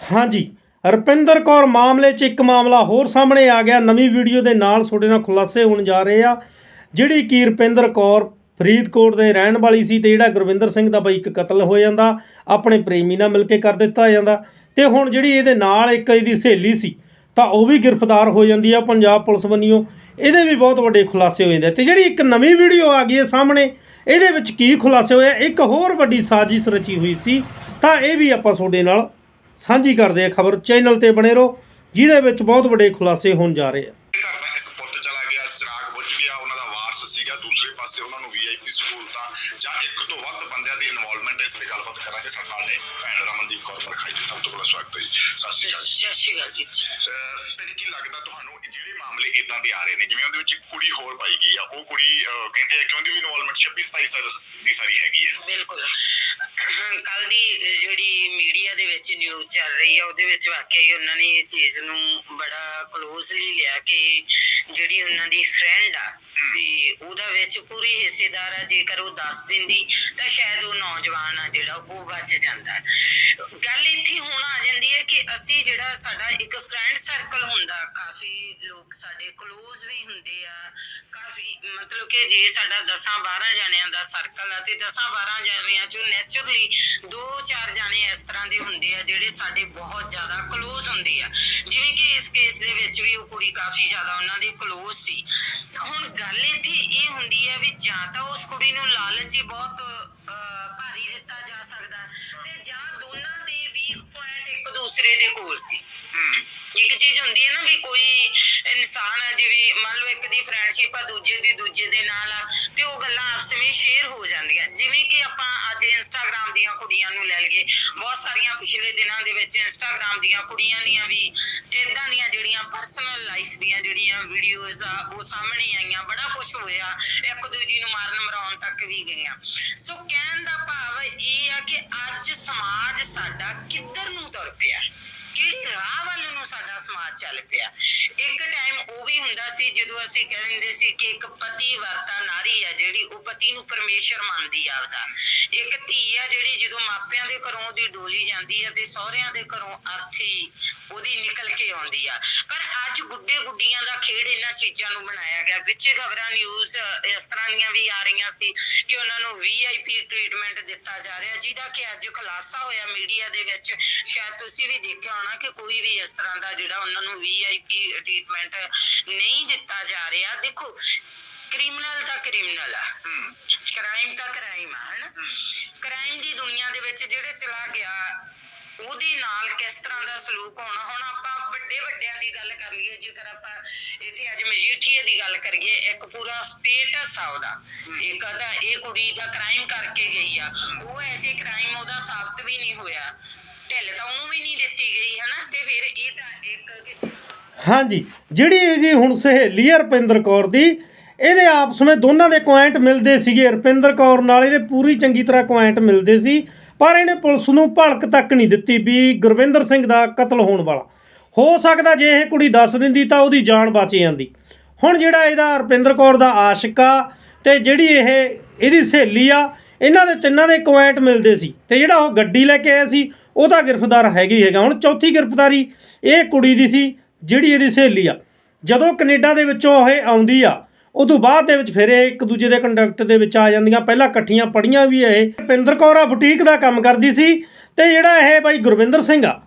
ਹਾਂਜੀ, ਰੁਪਿੰਦਰ ਕੌਰ ਮਾਮਲੇ 'ਚ ਇੱਕ ਮਾਮਲਾ ਹੋਰ ਸਾਹਮਣੇ ਆ ਗਿਆ। ਨਵੀਂ ਵੀਡੀਓ ਦੇ ਨਾਲ ਤੁਹਾਡੇ ਨਾਲ ਖੁਲਾਸੇ ਹੋਣ ਜਾ ਰਹੇ ਆ। ਜਿਹੜੀ ਕਿ ਰੁਪਿੰਦਰ ਕੌਰ ਫਰੀਦਕੋਟ ਦੇ ਰਹਿਣ ਵਾਲੀ ਸੀ ਤੇ ਜਿਹੜਾ ਗੁਰਵਿੰਦਰ ਸਿੰਘ ਦਾ ਬਈ ਇੱਕ ਕਤਲ ਹੋ ਜਾਂਦਾ, ਆਪਣੇ ਪ੍ਰੇਮੀ ਨਾਲ ਮਿਲ ਕੇ ਕਰ ਦਿੱਤਾ ਜਾਂਦਾ ਤੇ ਹੁਣ ਜਿਹੜੀ ਇਹਦੇ ਨਾਲ ਇੱਕ ਇਹਦੀ ਸਹੇਲੀ ਸੀ, ਤਾਂ ਉਹ ਵੀ ਗ੍ਰਿਫਤਾਰ ਹੋ ਜਾਂਦੀ ਆ ਪੰਜਾਬ ਪੁਲਿਸ ਵੱਲੋਂ। ਇਹਦੇ ਵੀ ਬਹੁਤ ਵੱਡੇ ਖੁਲਾਸੇ ਹੋ ਜਾਂਦੇ ਆ। ਤੇ ਜਿਹੜੀ ਇੱਕ ਨਵੀਂ ਵੀਡੀਓ ਆ ਗਈ ਹੈ ਸਾਹਮਣੇ, ਇਹਦੇ ਵਿੱਚ ਕੀ ਖੁਲਾਸੇ ਹੋਏ ਆ ਇੱਕ ਹੋਰ ਵੱਡੀ ਸਾਜ਼ਿਸ਼ ਰਚੀ ਹੋਈ ਸੀ, ਤਾਂ ਇਹ ਵੀ ਆਪਾਂ ਤੁਹਾਡੇ ਨਾਲ ਸਾਂਝੀ ਕਰਦੇ ਆ ਖਬਰ ਚੈਨਲ ਤੇ ਬਣੇ ਰਹੋ ਜਿਹਦੇ ਵਿੱਚ ਬਹੁਤ ਵੱਡੇ ਖੁਲਾਸੇ ਹੋਣ ਜਾ ਰਹੇ ਆ। ਘਰ ਦਾ ਇੱਕ ਪੁੱਤ ਚਲਾ ਗਿਆ ਚਿਰਾਗ ਬੁੱਝ ਗਿਆ ਉਹਨਾਂ ਦਾ ਵਾਰਸ ਸੀਗਾ ਦੂਸਰੇ ਪਾਸੇ ਉਹਨਾਂ ਨੂੰ ਵੀਆਈਪੀ ਸਹੂਲਤਾਂ ਜਾਂ ਇੱਕ ਤੋਂ ਵੱਧ ਬੰਦਿਆਂ ਦੀ ਇਨਵੋਲਵਮੈਂਟ ਇਸ ਤੇ ਗੱਲਬਾਤ ਕਰਾਂਗੇ। ਸਾਡੇ ਨਾਲ ਨੇ ਭੈਣ ਰਮਨਦੀਪ ਕੌਰ ਮਰਖਾਈ ਜੀ ਸਭ ਤੋਂ ਪਹਿਲਾਂ ਸਵਾਗਤ ਹੈ ਜੀ। ਸਤਿ ਸ਼੍ਰੀ ਅਕਾਲ ਜੀ। ਸਤਿ ਸ਼੍ਰੀ ਅਕਾਲ ਜੀ। ਅਹ ਤੈਨੂੰ ਕੀ ਲੱਗਦਾ ਤੁਹਾਨੂੰ ਇਹ ਜਿਹੜੇ ਮਾਮਲੇ ਇਦਾਂ ਦੇ ਆ ਰਹੇ ਨੇ ਜਿਵੇਂ ਉਹਦੇ ਵਿੱਚ ਇੱਕ ਕੁੜੀ ਹੋਰ ਪਾਈ ਗਈ ਆ ਉਹ ਕੁੜੀ ਅਹ, ਕਹਿੰਦੇ ਆ ਕਿ ਉਹਦੀ ਵੀ ਇਨਵੋਲਵਮੈਂਟ 26 27 ਸਾਲ ਦੀ ਸਾਰੀ ਹੈਗੀ ਹੈ। ਬਿਲਕੁਲ। ਕੱਲ ਦੀ ਜਿਹੜੀ ਮੀਡੀਆ ਦੇ ਵਿੱਚ ਨਿਊਜ਼ ਚੱਲ ਰਹੀ ਹੈ ਉਹਦੇ ਵਿੱਚ ਵਾਕਈ ਉਹਨਾਂ ਨੇ ਇਹ ਚੀਜ਼ ਨੂੰ ਬੜਾ ਕਲੋਜ਼ਲੀ ਲਿਆ ਕਿ ਜਿਹੜੀ ਉਹਨਾਂ ਦੀ ਫਰੈਂਡ ਆ ਵੀ ਉਹਦਾ ਵਿੱਚ ਪੂਰੀ ਹਿੱਸੇਦਾਰ ਆ ਜੇਕਰ ਉਹ ਦੱਸ ਦਿੰਦੀ ਤਾਂ ਸ਼ਾਇਦ ਉਹ ਨੌਜਵਾਨ ਆ ਜਿਹੜਾ ਉਹ ਬਚ ਜਾਂਦਾ। ਗੱਲ ਇੱਥੇ ਹੁਣ ਆ ਅਸੀਂ ਜਿਹੜਾ ਸਾਡਾ ਇੱਕ ਫਰੈਂਡ ਸਰਕਲ ਹੁੰਦਾ, ਕਾਫੀ ਲੋਕ ਸਾਡੇ ਕਲੋਜ਼ ਵੀ ਹੁੰਦੇ ਆ, ਕਾਫੀ ਮਤਲਬ ਕਿ ਜੇ ਸਾਡਾ 10 12 ਜਾਣਿਆਂ ਦਾ ਸਰਕਲ ਆ ਤੇ 10 12 ਜਾਣਿਆਂ ਚੋਂ ਨੇਚਰਲੀ ਦੋ ਚਾਰ ਜਾਣੇ ਇਸ ਤਰ੍ਹਾਂ ਦੇ ਹੁੰਦੇ ਆ ਜਿਹੜੇ ਸਾਡੇ ਬਹੁਤ ਜ਼ਿਆਦਾ ਕਲੋਜ਼ ਹੁੰਦੇ ਆ। ਜਿਵੇਂ ਕਿ ਇਸ ਕੇਸ ਦੇ ਵਿੱਚ ਵੀ ਉਹ ਕੁੜੀ ਕਾਫੀ ਜ਼ਿਆਦਾ ਉਹਨਾਂ ਦੀ ਕਲੋਜ਼ ਸੀ। ਹੁਣ ਗੱਲ ਇੱਥੇ ਇਹ ਹੁੰਦੀ ਹੈ ਵੀ ਜਾਂ ਤਾਂ ਉਸ ਕੁੜੀ ਨੂੰ ਲਾਲਚ ਹੀ ਬਹੁਤ ਭਾਰੀ ਦਿੱਤਾ ਜਾ ਸਕਦਾ ਤੇ ਜਾਂ ਦੋਨਾਂ ਪੁਆਇੰਟ ਇੱਕ ਦੂਸਰੇ ਦੇ ਕੋਲ ਸੀ। ਇੱਕ ਚੀਜ਼ ਹੁੰਦੀ ਹੈ ਨਾ ਵੀ ਕੋਈ ਇਨਸਾਨ ਆ ਜਿਵੇਂ ਮੰਨ ਲਓ ਇੱਕ ਦੀ ਫਰੈਂਡਸ਼ਿਪ ਆ ਦੂਜੇ ਦੀ ਦੂਜੇ ਦੇ ਨਾਲ ਆ ਤੇ ਉਹ ਗੱਲਾਂ ਆਪਸ ਵਿੱਚ ਸ਼ੇਅਰ ਹੋ ਜਾਂਦੀਆਂ। ਜਿਵੇਂ ਕਿ ਆਪਾਂ ਅੱਜ ਇੰਸਟਾਗ੍ਰam ਦੀਆਂ ਕੁੜੀਆਂ ਨੂੰ ਲੈ ਲਈਏ ਬਹੁਤ ਸਾਰੀਆਂ ਪਿਛਲੇ ਦਿਨਾਂ ਦੇ ਵਿੱਚ ਇੰਸਟਾਗ੍ਰam ਦੀਆਂ ਕੁੜੀਆਂ ਦੀਆਂ ਵੀ ਇਦਾਂ ਦੀਆਂ ਜਿਹੜੀਆਂ ਪਰਸਨਲ ਲਾਈਫ ਦੀਆਂ ਜਿਹੜੀਆਂ ਵੀਡੀਓਜ਼ ਆ ਉਹ ਸਾਹਮਣੇ ਆਈਆਂ ਬੜਾ ਕੁਝ ਹੋਇਆ ਇੱਕ ਦੂਜੀ ਨੂੰ ਮਾਰਨ ਮਰਾਉਣ ਤੱਕ ਵੀ ਗਈਆਂ। ਸੋ ਕਹਿਣ ਦਾ ਭਾਵ ਇਹ ਆ ਕਿ ਅੱਜ ਸਮਾਜ ਸਾਡਾ ਕਿੱਧਰ ਨੂੰ ਤੁਰ ਪਿਆ ਕਿਹੜੀ ਰਾਹ ਵੱਲ ਨੂੰ ਸਾਡਾ ਸਮਾਜ ਚੱਲ ਪਿਆ ਇੱਕ ਟਾਈਮ ਉਹ ਵੀ ਹੁੰਦਾ ਸੀ, ਜਦੋਂ ਅਸੀਂ ਕਹਿੰਦੇ ਸੀ ਕਿ ਇੱਕ ਪਤੀ ਵਰਤਾ ਨਾਰੀ ਆ, ਜਿਹੜੀ ਉਹ ਪਤੀ ਨੂੰ ਪਰਮੇਸ਼ਰ ਮੰਨਦੀ ਆਪਦਾ। ਇੱਕ ਧੀ ਆ, ਜਿਹੜੀ ਜਦੋਂ ਮਾਪਿਆਂ ਦੇ ਘਰੋਂ ਉਹਦੀ ਡੋਲੀ ਜਾਂਦੀ ਆ ਤੇ ਸਹੁਰਿਆਂ ਦੇ ਘਰੋਂ ਅਰਥੀ ਉਹਦੀ ਨਿਕਲ ਕੇ ਆਉਂਦੀ ਆ। ਪਰ ਅੱਜ ਗੁੱਡੇ ਗੁੱਡੀਆਂ ਦਾ ਖੇਡ ਇਹਨਾਂ ਚੀਜ਼ਾਂ ਨੂੰ ਬਣਾਇਆ ਗਿਆ। ਵਿੱਚੇ ਖਬਰਾਂ ਨਿਊਜ਼ ਇਸ ਤਰ੍ਹਾਂ ਦੀਆਂ ਵੀ ਆ ਰਹੀਆਂ ਸੀ ਕਿ ਉਹਨਾਂ ਨੂੰ ਵੀਆਈਪੀ ਟ੍ਰੀਟਮੈਂਟ ਦਿੱਤਾ ਜਾ ਰਿਹਾ, ਜਿਹਦਾ ਕਿ ਅੱਜ ਖੁਲਾਸਾ ਹੋਇਆ ਮੀਡੀਆ ਦੇ ਵਿੱਚ। ਸ਼ਾਇਦ ਤੁਸੀਂ ਵੀ ਦੇਖਿਆ ਹੋਣਾ ਕਿ ਕੋਈ ਵੀ ਇਸ ਤਰ੍ਹਾਂ ਦਾ ਜਿਹੜਾ ਉਹਨਾਂ ਨੂੰ ਵੀਆਈਪੀ ਟ੍ਰੀਟਮੈਂਟ ਨਹੀਂ ਦਿੱਤਾ ਜਾ ਰਿਹਾ। ਦੇਖੋ ਕ੍ਰਿਮੀਨਲ ਤਾਂ ਕ੍ਰਿਮੀਨਲ ਆ। ਕ੍ਰਾਈਮ ਤਾਂ ਕ੍ਰਾਈਮ ਆ ਹਨਾ? ਕ੍ਰਾਈਮ ਦੀ ਦੁਨੀਆ ਦੇ ਵਿੱਚ ਜਿਹੜੇ ਚਲਾ ਗਿਆ ਉਹਦੇ ਨਾਲ ਕਿਸ ਤਰ੍ਹਾਂ ਦਾ ਸਲੂਕ ਹੋਣਾ? ਹੁਣ ਆਪਾਂ ਵੱਡੇ ਵੱਡਿਆਂ ਦੀ ਗੱਲ ਕਰ ਲਈਏ ਜੇਕਰ ਆਪਾਂ ਇੱਥੇ ਅੱਜ ਮਜੀਠੀਏ ਦੀ ਗੱਲ ਕਰੀਏ ਇੱਕ ਪੂਰਾ ਸਟੇਟਸ ਆ ਉਹਦਾ। ਇੱਕ ਤਾਂ ਇਹ ਕੁੜੀ ਦਾ ਕ੍ਰਾਈਮ ਕਰਕੇ ਗਈ ਆ। ਉਹ ਐਸੇ ਕ੍ਰਾਈਮ ਉਹਦਾ ਸਾਬਤ ਵੀ ਨਹੀਂ ਹੋਇਆ। ਢਿੱਲ ਤਾਂ ਉਹਨੂੰ ਵੀ ਨਹੀਂ ਦਿੱਤੀ ਗਈ ਹਨਾ? ਤੇ ਫਿਰ ਇਹ ਤਾਂ ਇੱਕ ਕਿਸੇ ਹਾਂਜੀ, ਜਿਹੜੀ ਇਹਦੀ ਹੁਣ ਸਹੇਲੀ ਆ ਰੁਪਿੰਦਰ ਕੌਰ ਦੀ, ਇਹਦੇ ਆਪਸ ਵਿੱਚ ਦੋਨਾਂ ਦੇ ਕੁਆਇੰਟ ਮਿਲਦੇ ਸੀਗੇ। ਰੁਪਿੰਦਰ ਕੌਰ ਨਾਲ ਇਹਦੇ ਪੂਰੀ ਚੰਗੀ ਤਰ੍ਹਾਂ ਕੁਆਇੰਟ ਮਿਲਦੇ ਸੀ, ਪਰ ਇਹਨੇ ਪੁਲਿਸ ਨੂੰ ਭਲਕ ਤੱਕ ਨਹੀਂ ਦਿੱਤੀ ਵੀ ਗੁਰਵਿੰਦਰ ਸਿੰਘ ਦਾ ਕਤਲ ਹੋਣ ਵਾਲਾ। ਹੋ ਸਕਦਾ ਜੇ ਇਹ ਕੁੜੀ ਦੱਸ ਦਿੰਦੀ ਤਾਂ ਉਹਦੀ ਜਾਨ ਬਚ ਜਾਂਦੀ। ਹੁਣ ਜਿਹੜਾ ਇਹਦਾ ਰੁਪਿੰਦਰ ਕੌਰ ਦਾ ਆਸ਼ਿਕ ਆ ਤੇ ਜਿਹੜੀ ਇਹ ਇਹਦੀ ਸਹੇਲੀ ਆ, ਇਹਨਾਂ ਦੇ ਤਿੰਨਾਂ ਦੇ ਕੁਆਇੰਟ ਮਿਲਦੇ ਸੀ ਤੇ ਜਿਹੜਾ ਉਹ ਗੱਡੀ ਲੈ ਕੇ ਆਇਆ ਸੀ ਉਹਦਾ ਗ੍ਰਿਫਤਾਰ ਹੈਗੀ ਹੈਗਾ। ਹੁਣ ਚੌਥੀ ਗ੍ਰਿਫਤਾਰੀ, ਇਹ ਕੁੜੀ ਦੀ ਸੀ ਜਿਹੜੀ ਇਹਦੀ ਸਹੇਲੀ ਆ, ਜਦੋਂ ਕੈਨੇਡਾ ਦੇ ਵਿੱਚੋਂ ਇਹ ਆਉਂਦੀ ਆ, ਉਦੋਂ ਬਾਅਦ ਦੇ ਵਿੱਚ ਫਿਰ ਇਹ ਇੱਕ ਦੂਜੇ ਦੇ ਕੰਟੈਕਟ ਦੇ ਵਿੱਚ ਆ ਜਾਂਦੀਆਂ, ਪਹਿਲਾਂ ਇਕੱਠੀਆਂ ਪੜੀਆਂ ਵੀ ਇਹ। ਰੁਪਿੰਦਰ ਕੌਰ ਆ ਬੁਟੀਕ ਦਾ ਕੰਮ ਕਰਦੀ ਸੀ ਤੇ ਜਿਹੜਾ ਇਹ ਬਾਈ ਗੁਰਵਿੰਦਰ ਸਿੰਘ ਆ,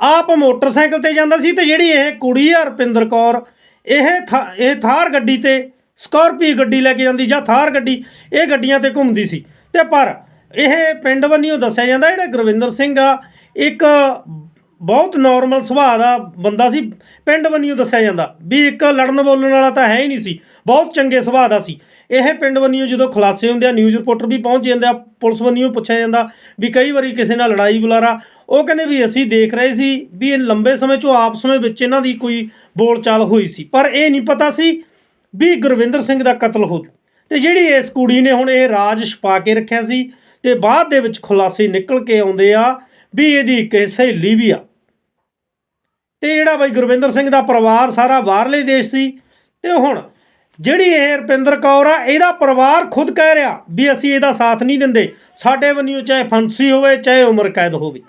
ਆਪ ਮੋਟਰਸਾਈਕਲ ਤੇ ਜਾਂਦਾ ਸੀ ਤੇ ਜਿਹੜੀ ਇਹ ਕੁੜੀ ਆ ਰੁਪਿੰਦਰ ਕੌਰ, ਇਹ ਥਾ- ਇਹ ਥਾਰ ਗੱਡੀ ਤੇ ਸਕਾਰਪੀਓ ਗੱਡੀ ਲੈ ਕੇ ਜਾਂਦੀ ਜਾਂ ਥਾਰ ਗੱਡੀ, ਇਹ ਗੱਡੀਆਂ ਤੇ ਘੁੰਮਦੀ ਸੀ। ਤੇ ਪਰ ਇਹ ਪਿੰਡ ਵੱਲੋਂ ਦੱਸਿਆ ਜਾਂਦਾ ਜਿਹੜਾ ਗੁਰਵਿੰਦਰ ਸਿੰਘ ਆ, ਇੱਕ ਬਹੁਤ ਨਾਰਮਲ ਸੁਭਾਅ ਦਾ ਬੰਦਾ ਸੀ, ਪਿੰਡ ਵੱਲੋਂ ਦੱਸਿਆ ਜਾਂਦਾ। ਵੀ ਇੱਕ ਲੜਨ ਬੋਲਣ ਵਾਲਾ ਤਾਂ ਹੈ ਹੀ ਨਹੀਂ ਸੀ, ਬਹੁਤ ਚੰਗੇ ਸੁਭਾਅ ਦਾ ਸੀ। ਇਹ ਪਿੰਡ ਵੱਲੋਂ ਜਦੋਂ ਖੁਲਾਸੇ ਹੁੰਦੇ ਆ ਨਿਊਜ਼ ਰਿਪੋਰਟਰ ਵੀ ਪਹੁੰਚ ਜਾਂਦੇ ਆ, ਪੁਲਿਸ ਵੱਲੋਂ ਪੁੱਛਿਆ ਜਾਂਦਾ ਵੀ ਕਈ ਵਾਰੀ ਕਿਸੇ ਨਾਲ ਲੜਾਈ ਬੁਲਾਰਾ, ਉਹ ਕਹਿੰਦੇ ਵੀ ਅਸੀਂ ਦੇਖ ਰਹੇ ਸੀ ਵੀ ਇਹ ਲੰਬੇ ਸਮੇਂ 'ਚੋਂ ਆਪਸ ਵਿੱਚ ਵਿੱਚ ਇਹਨਾਂ ਦੀ ਕੋਈ ਬੋਲਚਾਲ ਹੋਈ ਸੀ। ਪਰ ਇਹ ਨਹੀਂ ਪਤਾ ਸੀ ਵੀ ਗੁਰਵਿੰਦਰ ਸਿੰਘ ਦਾ ਕਤਲ ਹੋ ਜੂ ਤੇ ਜਿਹੜੀ ਇਸ ਕੁੜੀ ਨੇ ਹੁਣ ਇਹ ਰਾਜ ਛਪਾ ਕੇ ਰੱਖਿਆ ਸੀ, ਤੇ ਬਾਅਦ ਦੇ ਵਿੱਚ ਖੁਲਾਸੇ ਨਿਕਲ ਕੇ ਆਉਂਦੇ ਆ ਵੀ ਇਹਦੀ ਇੱਕ ਸਹੇਲੀ ਵੀ ਆ। ਤੇ ਜਿਹੜਾ ਬਾਈ ਗੁਰਵਿੰਦਰ ਸਿੰਘ ਦਾ ਪਰਿਵਾਰ ਸਾਰਾ ਬਾਹਰਲੇ ਦੇਸ਼ ਸੀ, ਤੇ ਹੁਣ ਜਿਹੜੀ ਇਹ ਰੁਪਿੰਦਰ ਕੌਰ ਆ, ਇਹਦਾ ਪਰਿਵਾਰ ਖੁਦ ਕਹਿ ਰਿਹਾ ਵੀ ਅਸੀਂ ਇਹਦਾ ਸਾਥ ਨਹੀਂ ਦਿੰਦੇ। ਸਾਡੇ ਵੱਲੋਂ ਚਾਹੇ ਫਾਂਸੀ ਹੋਵੇ, ਚਾਹੇ ਉਮਰ ਕੈਦ ਹੋਵੇ,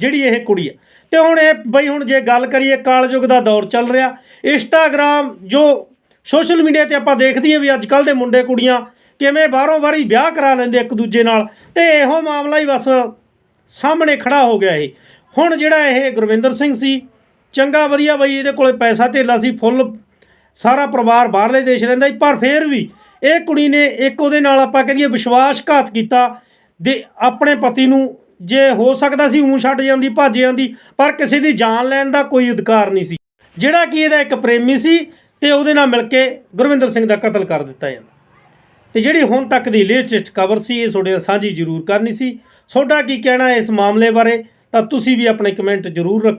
ਜਿਹੜੀ ਇਹ ਕੁੜੀ ਆ। ਤੇ ਹੁਣ ਇਹ ਬਈ ਹੁਣ ਜੇ ਗੱਲ ਕਰੀਏ ਕਾਲਯੁਗ ਦਾ ਦੌਰ ਚੱਲ ਰਿਹਾ, ਇੰਸਟਾਗ੍ਰਾਮ ਜੋ ਸੋਸ਼ਲ ਮੀਡੀਆ ਤੇ ਆਪਾਂ ਦੇਖਦੀ ਹਾਂ ਵੀ ਅੱਜ ਕੱਲ ਦੇ ਮੁੰਡੇ ਕੁੜੀਆਂ ਕਿਵੇਂ ਬਾਹਰੋਂ ਬਾਰੀ ਵਿਆਹ ਕਰਾ ਲੈਂਦੇ ਇੱਕ ਦੂਜੇ ਨਾਲ, ਤੇ ਇਹੋ ਮਾਮਲਾ ਹੀ ਬਸ ਸਾਹਮਣੇ ਖੜਾ ਹੋ ਗਿਆ ਇਹ। ਹੁਣ ਜਿਹੜਾ ਇਹ ਗੁਰਵਿੰਦਰ ਸਿੰਘ ਸੀ, ਚੰਗਾ ਵਧੀਆ ਬਈ, ਇਹਦੇ ਕੋਲੇ ਪੈਸਾ ਧੇਲਾ ਸੀ, ਫੁੱਲ ਸਾਰਾ ਪਰਿਵਾਰ ਬਾਹਰਲੇ ਦੇਸ਼ ਰਹਿੰਦਾ ਸੀ, ਪਰ ਫਿਰ ਵੀ ਇਹ ਕੁੜੀ ਨੇ ਇੱਕ ਉਹਦੇ ਨਾਲ ਆਪਾਂ ਕਹੀਏ ਵਿਸ਼ਵਾਸਘਾਤ ਕੀਤਾ ਦੇ ਆਪਣੇ ਪਤੀ ਨੂੰ, ਜੇ ਹੋ ਸਕਦਾ ਸੀ ਉਂ ਛੱਡ ਜਾਂਦੀ, ਭੱਜ ਜਾਂਦੀ, ਪਰ ਕਿਸੇ ਦੀ ਜਾਨ ਲੈਣ ਦਾ ਕੋਈ ਅਧਿਕਾਰ ਨਹੀਂ ਸੀ। ਜਿਹੜਾ ਕਿ ਇਹਦਾ ਇੱਕ ਪ੍ਰੇਮੀ ਸੀ ਤੇ ਉਹਦੇ ਨਾਲ ਮਿਲ ਕੇ ਗੁਰਵਿੰਦਰ ਸਿੰਘ ਦਾ ਕਤਲ ਕਰ ਦਿੱਤਾ ਜਾਂਦਾ। ਤੇ ਜਿਹੜੀ ਹੁਣ ਤੱਕ ਦੀ ਲੇਟੈਸਟ ਖਬਰ ਸੀ, ਇਹ ਤੁਹਾਡੇ ਨਾਲ ਸਾਂਝੀ ਜ਼ਰੂਰ ਕਰਨੀ ਸੀ। ਤੁਹਾਡਾ ਕੀ ਕਹਿਣਾ ਇਸ ਮਾਮਲੇ ਬਾਰੇ? ਤਾਂ ਤੁਸੀਂ ਵੀ ਆਪਣੇ ਕਮੈਂਟ ਜ਼ਰੂਰ ਰੱਖੋ।